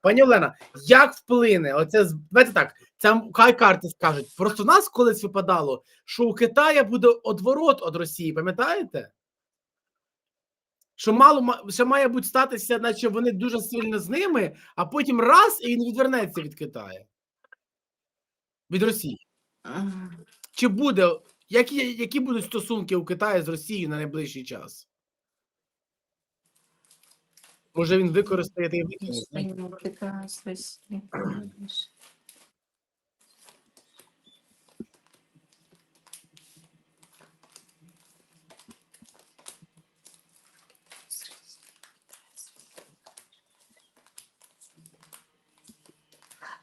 Пані Олена, як вплине? Оце з- давайте так. Це хай карти скажуть. Просто в нас колись випадало, що у Китая буде одворот від Росії, пам'ятаєте? Що мало ма- ще має бути статися, наче вони дуже сильно з ними, а потім раз і він відвернеться від Китаю. Від Росії. Чи буде, які, які будуть стосунки у Китаю з Росією на найближчий час? Може він використає той викинуть, знаєте? Состояние Китая с Россией.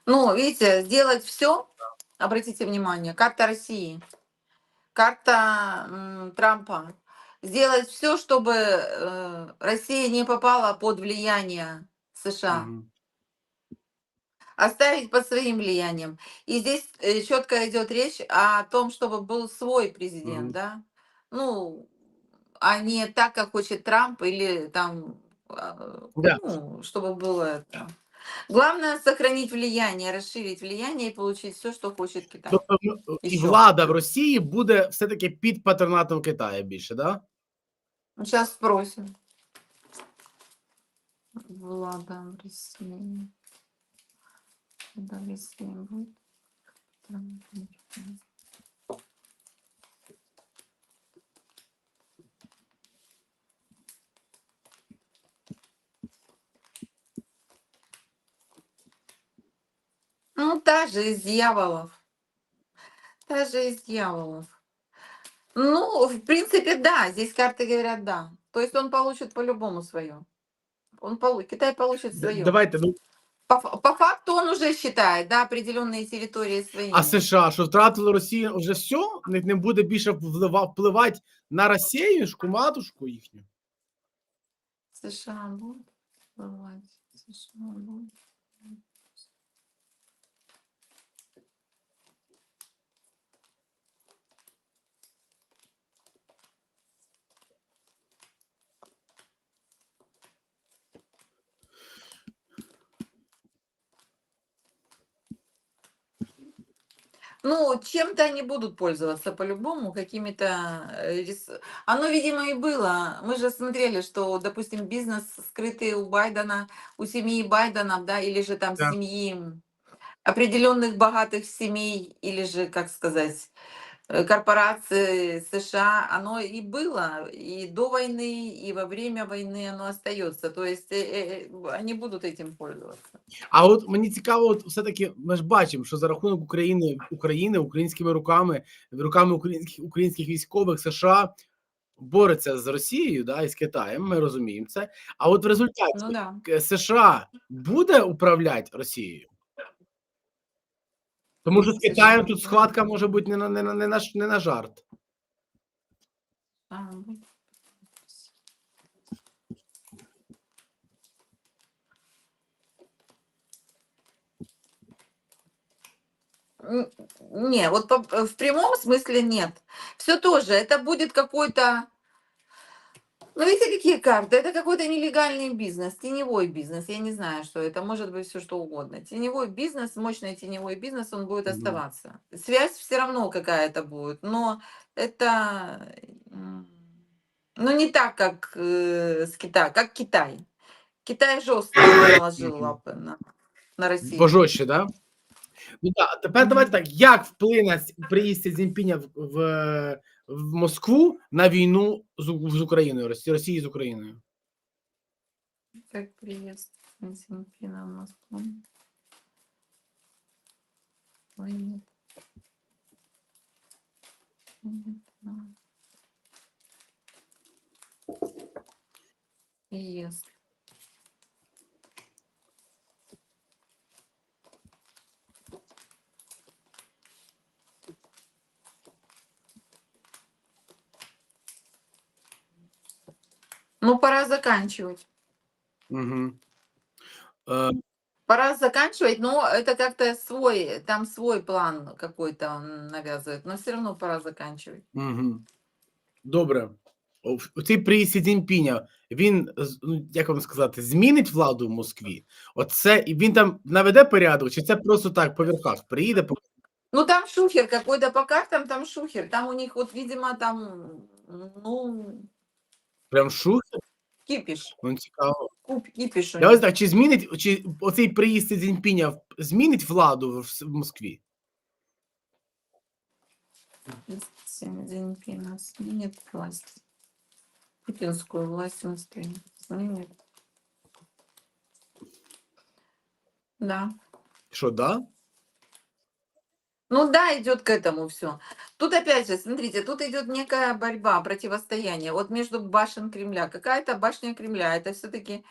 Ну, видите, сделать все, обратите внимание, карта России, карта м, Трампа, сделать все, чтобы э, Россия не попала под влияние США. Мгм. оставить под своим влиянием. И здесь четко идет речь о том, чтобы был свой президент, Мгм. да, ну, а не так, как хочет Трамп или там, а, Да. ну, чтобы было это. Главное сохранить влияние, расширить влияние и получить все, что хочет Китай. Тобто ну, і І що? влада в Росії буде все-таки під патронатом Китаю більше, да? Сейчас спросим. Влада. Когда в России будет? Ну, та же из дьяволов. Та же из дьяволов. Ну, в принципе, да. Здесь карты говорят да. То есть он получит по-любому свое. Он полу... Китай получит Д- свое. Давайте, ну, По, ф- по факту он уже считает, да, определенные территории своими. а США, що втратила Росія вже все? Не, не буде більше вплива- впливати на Росію, матушку їхню? США будут бывать. США будут. Ну, чем-то они будут пользоваться по-любому, какими-то... э, Оно, видимо, и было. Мы же смотрели, что, допустим, бизнес скрытый у Байдена, у семьи Байденов, да, или же там Да. семьи определенных богатых семей, или же, как сказать, корпорации США, оно и было и до войны, и во время войны оно остается. То есть э, э, э, они будут этим пользоваться. А от мені цікаво, от все-таки ми ж бачимо, що за рахунок України, України українськими руками, руками українських українських військових США бореться з Росією, да, і з Китаєм. Ми розуміємо це. А от в результаті Ну да. к- США буде управляти Росією? Тому що з Китаєм тут схватка може бути не на не на не на, не на жарт. А, будет. Н- Не, вот в прямом смысле нет. Все тоже. Это будет какой-то... Ну, видите, какие карты? Это какой-то нелегальный бизнес, теневой бизнес. Я не знаю, что это. Может быть все что угодно. Теневой бизнес, мощный теневой бизнес, он будет Мгм. оставаться. Связь все равно какая-то будет. Но это... м, Ну, не так, как э, с Китаем, как Китай. Китай жестко наложил Мгм. лапы на, на Россию. Пожорстче, да? Ну так, а тепер Мгм. давайте так: як вплине с- приїзд Сі Цзіньпіня в, в, в Москву на війну з, У- з Україною, Росії, Росії з Україною? Как приезд Си Цзиньпина в Москву. Ой, нет. Нет, ну. Приезд. Ну, пора заканчивать. Угу. Е, Пора заканчивать, но это как-то свой, там свой план какой-то он навязывает, но все равно пора заканчивать. угу. Добре. о, в- Цей приїзд Сі Цзіньпіня, він, з- ну, як вам сказати, змінить владу в Москві? Оце, і він там наведе порядок, чи це просто так по верхах приїде, по- Ну там шухер какой-то по картам, там шухер. Там у них вот, видимо, там, ну, прям шухер? кипиш. Ну, цікаво. Куп, кипиш Я ось так, чи змінить, чи оцей приїзд Сі Цзіньпіня змінить владу в, в Москві? Си Цзиньпина сменит власть. Путинскую власть он сменит. Сменит. Да. Що, да? Ну да, идет к этому все. Тут опять же, смотрите, тут идет некая борьба, противостояние. Вот между башен Кремля. Какая-то башня Кремля, это все-таки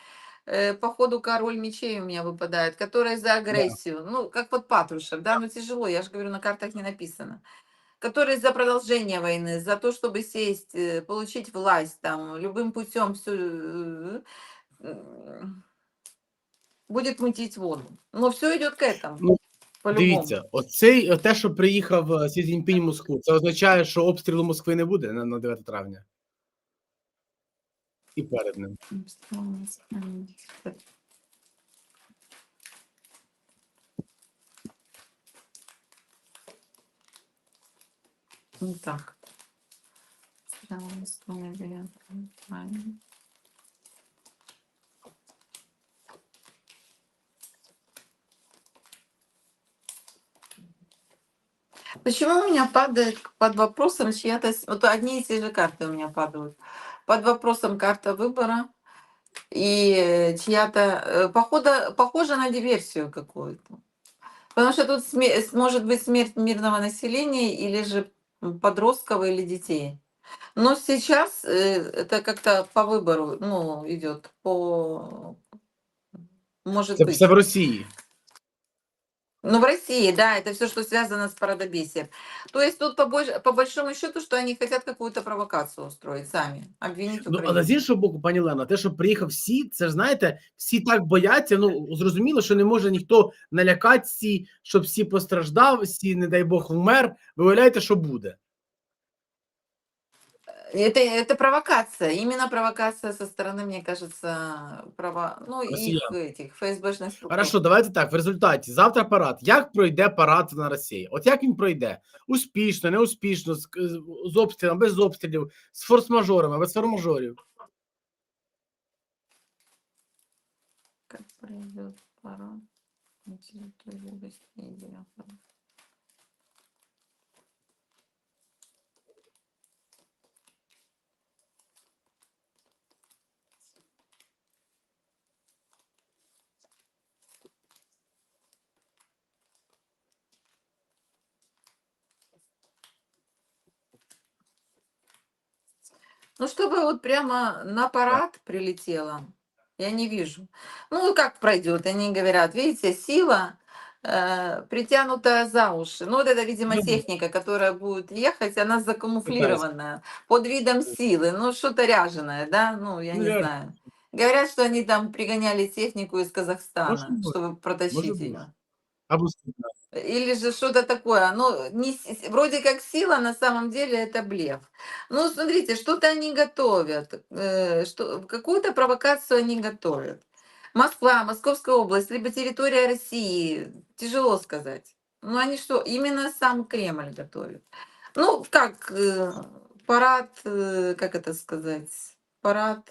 по ходу король мечей у меня выпадает, который за агрессию. Ну, как вот Патрушев, да, ну тяжело, я же говорю, на картах не написано. Который за продолжение войны, за то, чтобы сесть, э, получить власть там любым путем все будет мутить воду. Но все идет к этому. Ну. Дивіться, оцей, те, що приїхав е, Сі Цзіньпінь в Москву, це означає, що обстрілу Москви не буде на, на 9 травня. І перед ним. Ну так. Странно, странно, вариант. Почему у меня падает под вопросом чья-то... с- Вот одни и те же карты у меня падают. Под вопросом карта выбора и э, чья-то... э, Похода, похоже на диверсию какую-то. Потому что тут сме- с- может быть смерть мирного населения или же подростков или детей. Но сейчас э, это как-то по выбору ну, идет по... Может Це быть. все в Росії. Ну, в России, да, это все, что связано с парадобесием. То есть тут по, больш- по большому счету, что они хотят какую-то провокацию устроить сами, обвинить Ну, але з іншого боку, пані Лена, те, що приїхав всі, це ж знаєте, всі так бояться. Ну зрозуміло, що не може ніхто налякати всі, щоб всі постраждав, всі, не дай Бог, вмер. Виявляєте, що буде? Это, это провокация, именно провокация со стороны, мне кажется, права, ну, их Россиян. этих ФСБшных структур. Хорошо, давайте так. В результаті завтра парад. Як пройде парад на Росії? От як він пройде? Успішно, неуспішно, з, з, з обстрілом, без обстрілів, з форс-мажорами, без форс-мажорів. Как пройдет парад на территории России 9 Ну, чтобы вот прямо на парад прилетело, я не вижу. Ну, как пройдет? Они говорят, видите, сила э, притянутая за уши. Ну, вот это, видимо, техника, которая будет ехать, она закамуфлированная под видом силы. Ну, что-то ряженое, да? Ну, я Ну, не знаю. Говорят, что они там пригоняли технику из Казахстана, чтобы протащить ее. Або скільки. Или же что-то такое. Ну, не, вроде как сила, на самом деле это блеф. Ну, смотрите, что-то они готовят. э, что, какую-то провокацию они готовят. Москва, Московская область, либо территория России. Тяжело сказать. Ну, они что, именно сам Кремль готовит. Ну, как э, парад, э, как это сказать, парад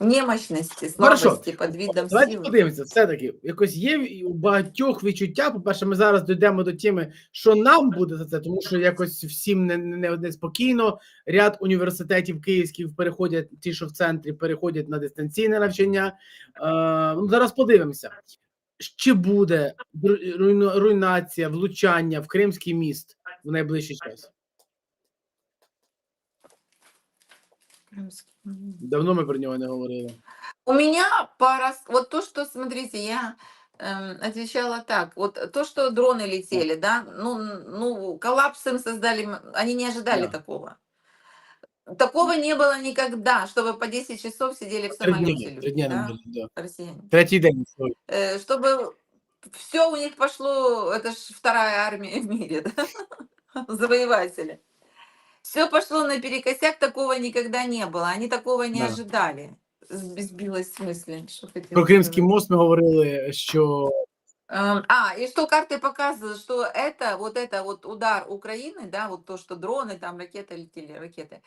немощности, Хорошо. слабости под видом Давайте силы. подивимося, все-таки якось є і у багатьох відчуття. По-перше, ми зараз дійдемо до теми, що нам буде за це, тому що якось всім не, не, не спокійно. Ряд університетів київських переходять, ті, що в центрі, переходять на дистанційне навчання. Е, ну, зараз подивимося, чи буде руйну- руйнація, влучання в Кримський міст в найближчий час. Давно ми про нього не говорили. У меня пара... Вот то, что, смотрите, я эм, отвечала так. Вот то, что дроны летели, да, ну, н- ну коллапс им создали, м, они не ожидали Да. такого. Такого не было никогда, чтобы по 10 часов сидели в Три самолете дні, люди, три дні не да, було. Да. россияне. Третій день. сьогодні. Э, чтобы все у них пошло, это ж вторая армия в мире, да? завоеватели. Все пошло наперекосяк, такого никогда не было. Они такого не Да. ожидали. Сбилась в смысле. Хотела Про Кримський мост ми говорили, що Эм, А, и что карты показывают, что это, вот это вот удар Украины, да, вот то, что дроны, там ракеты летели, ракеты,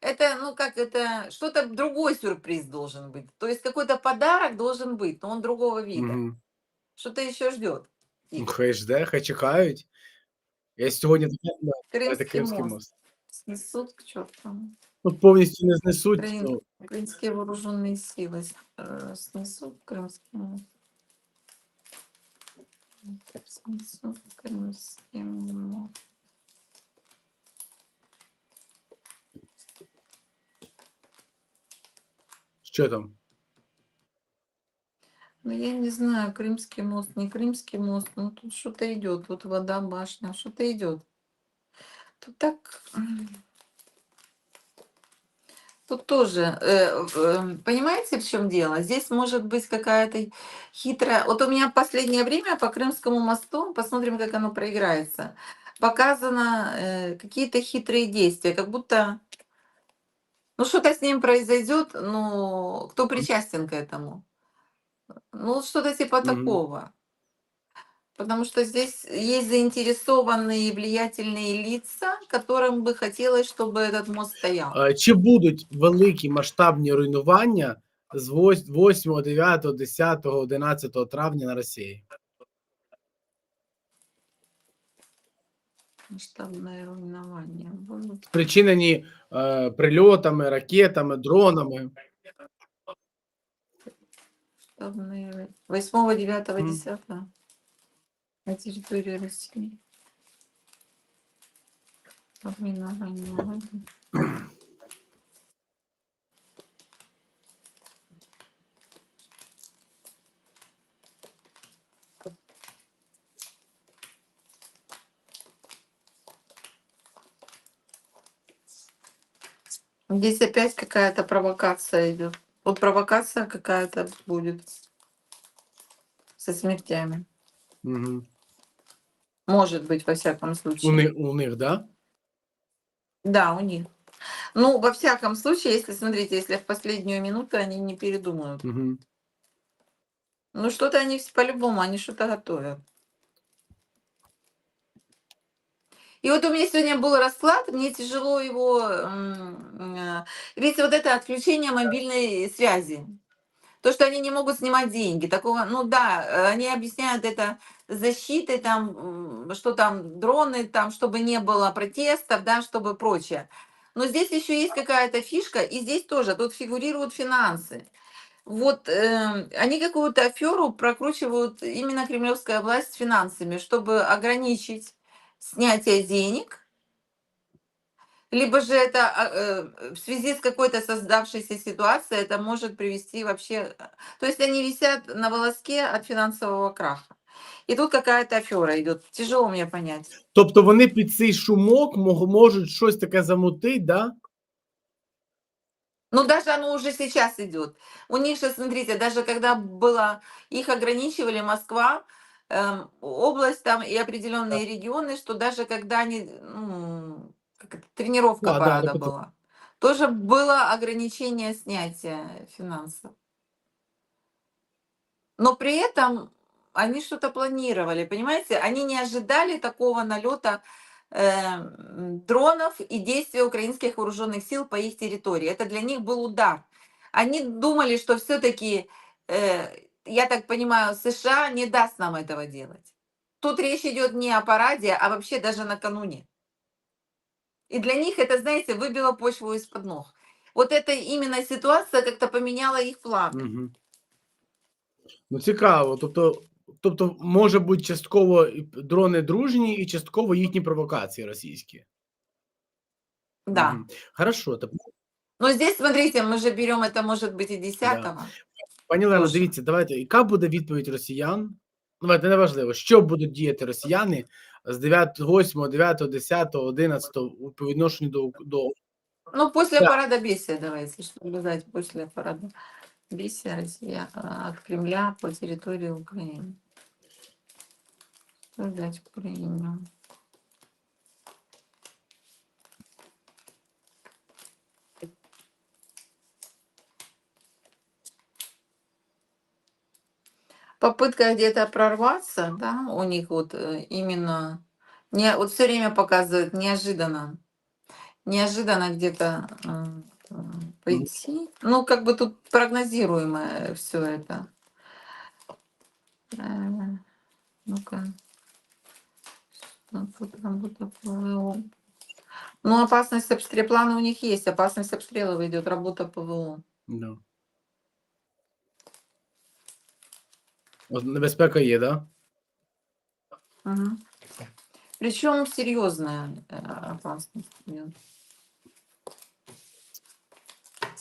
это, ну, как это, что-то другой сюрприз должен быть. То есть какой-то подарок должен быть, но он другого вида. Мгм. Что-то еще ждет. Ну, хай жде, хай чекають. Я це Крымский, Кримський мост. мост. Снесут к черту. Ну, повністю не знесуть. Україн- Ну, Украинские вооруженные силы э, снесут Крымский мост. Снесут Крымский мост. що там? Ну, я не знаю, Крымский мост, не Крымский мост, но тут что-то идет. Вот вода, башня, что-то идет. Тут так... Тут тоже, э, в- э, понимаете, в чем дело? Здесь может быть какая-то хитрая... Вот у меня в последнее время по Крымскому мосту, посмотрим, как оно проиграется, показано э, какие-то хитрые действия, как будто... Ну, что-то с ним произойдет, ну, кто причастен к этому? Ну, что-то типа Мгм. такого. Потому что здесь есть заинтересованные влиятельные лица, которым бы хотелось, чтобы этот мост стоял. Е, Чи будуть великі масштабні руйнування з 8, 9, 10, 11 травня на Росії? Масштабное руйнование. Будут. Спричинені е, прильотами, ракетами, дронами. Масштабные... 8, 9, Мгм. 10 на территории России. Руйнование. Здесь опять какая-то провокация идет. Вот провокация какая-то будет со смертями. Угу. Может быть, во всяком случае. У, них, у них, да? Да, у них. Ну, во всяком случае, если, смотрите, если в последнюю минуту они не передумают. Угу. Ну, что-то они вс- по-любому, они что-то готовят. И вот у меня сегодня был расклад, мне тяжело его... м, э, Видите, вот это отключение мобильной связи. То, что они не могут снимать деньги. Такого, ну да, э, они объясняют это защитой, там, что там, дроны, там, чтобы не было протестов, да, чтобы прочее. Но здесь еще есть какая-то фишка, и здесь тоже, тут фигурируют финансы. Вот э, они какую-то аферу прокручивают именно кремлевская власть с финансами, чтобы ограничить снятие денег, либо же это а, э, в связи с какой-то создавшейся ситуацией это может привести вообще... То есть они висят на волоске от финансового краха. И тут какая-то афера идет. Тяжело мне понять. Тобто вони під цей шумок можуть щось таке замутити, да? Ну, даже оно уже сейчас идет. У них же, смотрите, даже когда было, их ограничивали Москва, эм, область там и определенные регионы, что даже когда они, ну, как это, тренировка Да, да, парада так это- была, тоже было ограничение снятия финансов. Но при этом они что-то планировали, понимаете? Они не ожидали такого налета м, дронов и действия украинских вооруженных сил по их территории. Это для них был удар. Они думали, что все-таки, я так понимаю, США не даст нам этого делать. Тут речь идет не о параде, а вообще даже накануне. И для них это, знаете, выбило почву из-под ног. Вот эта именно ситуация как-то поменяла их планы. Угу. Ну, цікаво. Тобто, тобто, може бути частково і дрони дружні і частково їхні провокації російські. Да. Мгм. Хорошо. Тепер, Но здесь, смотрите, мы же берем это, может быть, и 10 пані Лено, Тож. дивіться, давайте, яка буде відповідь росіян? Ну, Давайте неважливо, що будуть діяти росіяни з 9, 8, 9, 10, 11 у- по відношенню до, до Ну, после Да. парада бесия, давайте, чтобы сказать, после парада бесия Россия а, от Кремля по территории Украины. создать Україні. Попытка где-то прорваться, да, у них вот э, именно не, вот все время показывает неожиданно. Неожиданно где-то э, э пойти. Ну, как бы тут прогнозируемое все это. Э, Ну-ка. ПВО? Ну, опасность обстрела, планы у них есть, опасность обстрелов идет, работа ПВО. Да. От Небезпека є, да? Мгм. Причем серьезная э, опасность. идет.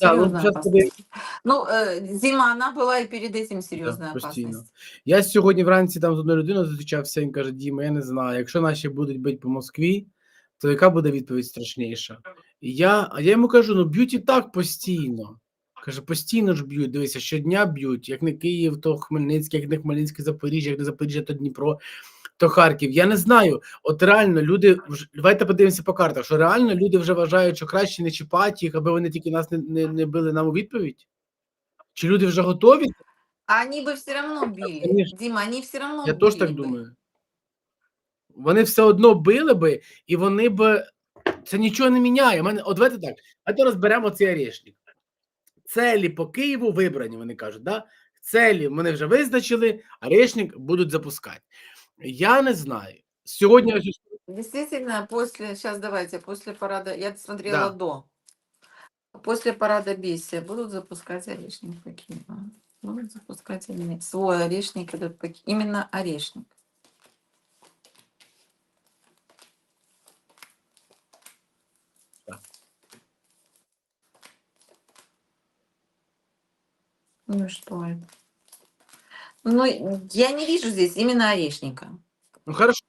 Да, ну, Серьезная щас опасность. Ну, э, зима, она была и перед этим серьезная постійно. опасность. Я сьогодні вранці там з одною людиною зустрічався, він каже: Діма, я не знаю, якщо наші будуть бити по Москві, то яка буде відповідь страшніша? І я, а я йому кажу: ну б'ють і так постійно. Каже, постійно ж б'ють, дивися, щодня б'ють, як не Київ, то Хмельницький, як не Хмельницький, Запоріжжя, як не Запоріжжя, то Дніпро, то Харків. Я не знаю. От реально люди вж- давайте подивимося по картах, що реально люди вже вважають, що краще не чіпати їх, аби вони тільки нас не, не, не били нам у відповідь? Чи люди вже готові? А они бы все равно били. конечно. Дима, они все равно Я били теж так бы. думаю. Вони все одно били би, і вони б. Це нічого не міняє. Мене, от давайте так. А то розберемо цей орешник. Целі по Києву вибрані, вони кажуть, да? Целі вони вже визначили, орешник будуть запускати. Я не знаю. Сьогодні ось Действительно, после, сейчас давайте, после парада, я смотрела Да. до. После парада Бесия будут запускать орешник Киеву. Будут запускать или нет? Свой орешник, этот по именно орешник. Ну и что это? Ну, я не вижу здесь именно орешника. ну хорошо.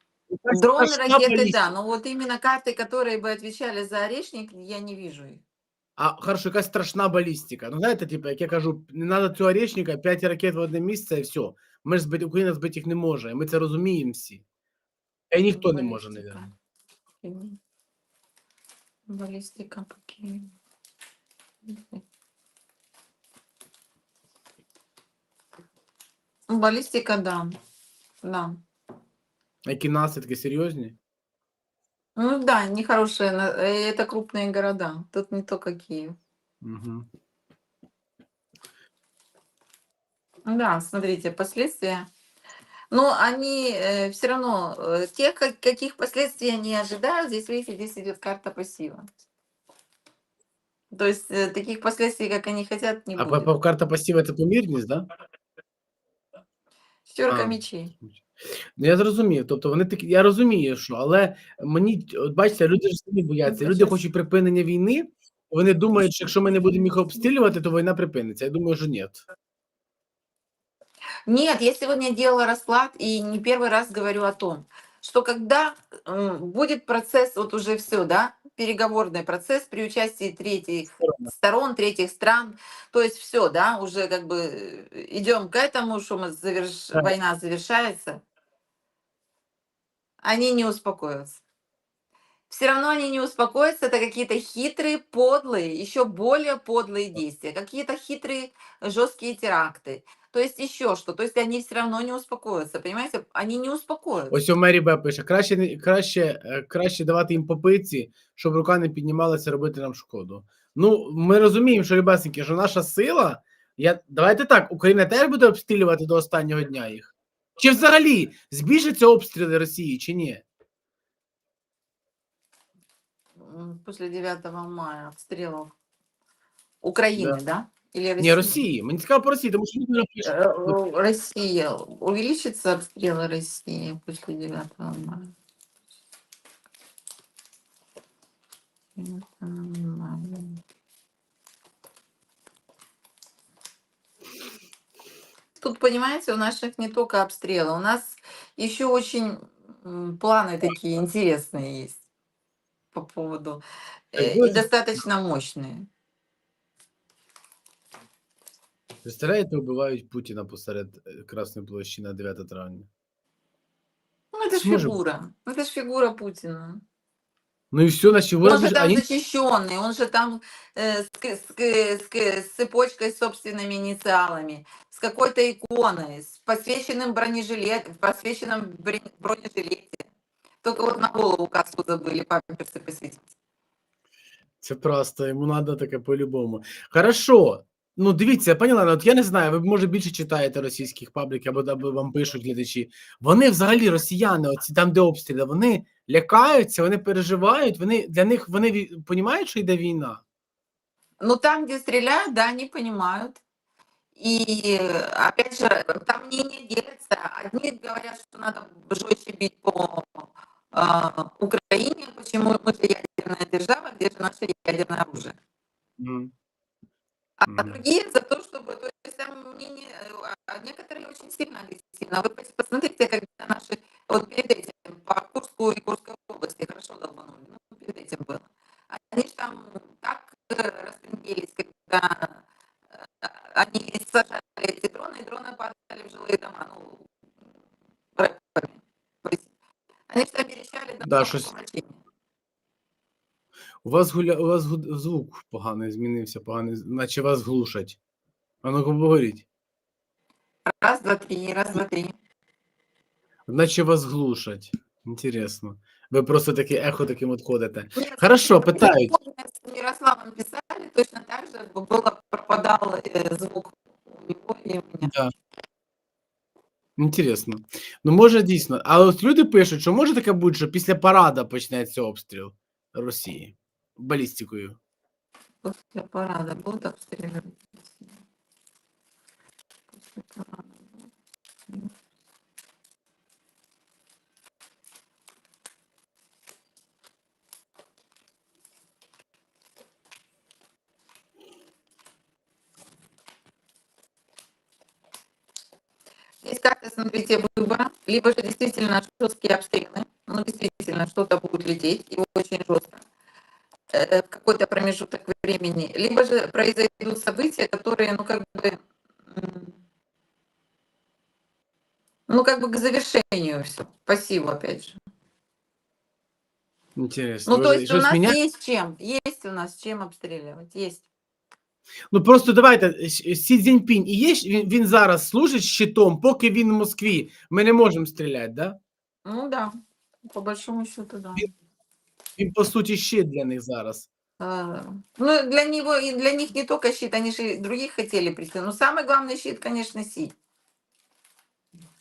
Дроны, ракеты, да, но вот именно карты, которые бы отвечали за орешник, я не вижу их. А хорошо, якась страшна балістика. Ну, знаєте, типу, як я кажу, не треба цього орешника, 5 ракет в одне місце, і все. Ми ж збити, Україна збити їх не може. і Ми це розуміємо всі. І ніхто не може, Баллистика. навіть. Мгм. Баллистика по Киеву. Баллистика, да. Да. Які наслідки серйозні? Ну да, нехорошие, на- э, это крупные города. Тут не только Киев. Угу. Да, смотрите, последствия. Но они все равно, э, тех, как- каких последствий они ожидают, здесь, видите, здесь идет карта пассива. То есть э, таких последствий, как они хотят, не А по, будет. по карта пасіва це помірність, да? Шестерка А. мечей. Ну я зрозумів. Тобто вони такі, я розумію, що але мені от бачите, люди ж самі бояться. Ну, Люди щас. хочуть припинення війни. Вони думають, що якщо ми не будемо їх обстрілювати, то війна припиниться. Я думаю, що ні. Нет, я сегодня делала расклад и не первый раз говорю о том, что когда м, будет процесс, вот уже все, да, переговорный процесс при участии третьих сторон, третьих стран, то есть все, да, уже как бы э, идем к этому, что мы заверш... Да. война завершается, они не успокоятся. Все равно они не успокоятся, это какие-то хитрые, подлые, еще более подлые действия, какие-то хитрые, жесткие теракты. То есть еще что, то есть они все равно не успокоятся, понимаете? Они не успокоятся. Ось у Мері Б пише: краще не краще, е, краще давати їм попитці, щоб рука не піднімалася робити нам шкоду. Ну, ми розуміємо, що рибасники, що наша сила. Я давайте так, Україна теж буде обстрілювати до останнього дня їх. Чи взагалі збільшаться обстріли Росії, чи ні? М, После 9 мая обстрелов Украины, да? Или России? Ні, Росії. Мені цікаво по Росії, тому що люди напишуть. Э, э, Россия. Увеличится обстрелы России после 9 мая? 9 мая. Тут, понимаете, у наших не только обстрелы, у нас еще очень м, планы такие интересные есть по поводу Так э, и вот. достаточно мощные. Представляєте, вбивають Путіна посеред е, Красної площі на 9 травня. Ну, это же Сможем. фигура. Ну, Это же фигура Путина. Ну і все, значить, ви Он же ж- там ані- защищенный, он же там э, с, к- с к- с к- с цепочкой с собственными инициалами, с какой-то иконой, с посвященным бронежилет, в посвященном бре- бронежилете. Только вот на голову каску забыли памперсы посвятить. Це просто, йому треба таке по-любому. Хорошо. Ну, дивіться, пані Лена, от я не знаю, ви може більше читаєте російських пабліків, або, або вам пишуть глядачі. Вони взагалі росіяни, оці там, де обстріли, вони лякаються, вони переживають, вони для них вони розуміють, що йде війна. Ну, там, где стреляют, да, они понимают. И, э, опять же, там мнения делятся. Одни говорят, что надо жестче бить по а, Украине. Почему мы же ядерная держава, где же наше ядерное оружие? Мгм. А другие за то, чтобы, то есть там мнение, э, а некоторые очень сильно агрессивно. Вы пос- посмотрите, когда наши, вот перед этим, Да, щось- У вас гуля... у вас гу- звук поганий змінився, поганий, наче вас глушать. А ну-ка поговоріть. Раз, два, три, раз, два, три. Наче вас глушать. Інтересно. Ви просто таке ехо таким от ходите. Нет, Хорошо, питають. С Мирославом писали, точно так же было, пропадал э, звук у меня. Да. Інтересно. Ну, може дійсно. А от люди пишуть, що може таке бути, що після парада почнеться обстріл Росії балістикою. После парада будут обстреливать. После парада. Здесь карта, смотрите, выбора. Либо же действительно жесткие обстрелы, ну действительно что-то будет лететь, и очень жестко э, в какой-то промежуток времени, либо же произойдут события, которые, ну, как бы, ну, как бы к завершению все, пассиву, опять же. Інтересно. Ну, то есть у нас міня- есть чем, есть у нас чем обстреливать, есть. Ну просто давайте С- Сі Цзіньпінь і є ж- він, він зараз служить щитом, поки він в Москві. Ми не можемо стріляти, да? Ну, да, по большому счету, да. Він по суті щит для них зараз. А, Ну, для него и для них не только щит, они же и других хотели прийти. Но самый главный щит, конечно, Си.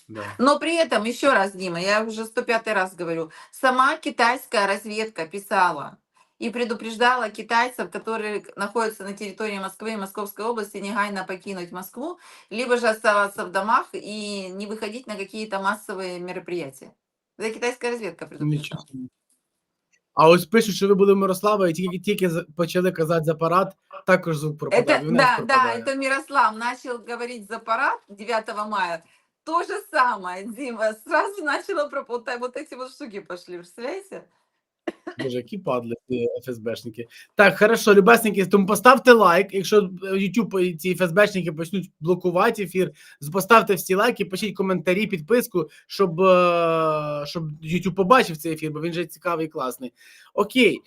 Да. Но при этом, еще раз, Дима, я уже 105 раз говорю, сама китайская разведка писала и предупреждала китайцев, которые находятся на территории Москвы и Московской области, негайно покинуть Москву, либо же оставаться в домах и не выходить на какие-то массовые мероприятия. Это китайская разведка Нічого. предупреждала. собі. А ось пишуть, що ви були в Мирослава, і тільки, тільки за- почали казати за парад, також звук пропадав. Это, і в нас да, да, пропадає. это Мирослав начал говорить за парад 9 мая. То же самое, Дима, сразу начала пропадать. Вот эти вот штуки пошли, представляете? Боже, які падли ці ФСБшники. Так, хорошо, любесники, тому поставте лайк. Якщо е, YouTube і ці ФСБшники почнуть блокувати ефір, поставте всі лайки, пишіть коментарі, підписку, щоб, е, щоб YouTube побачив цей ефір, бо він же цікавий і класний. Окей.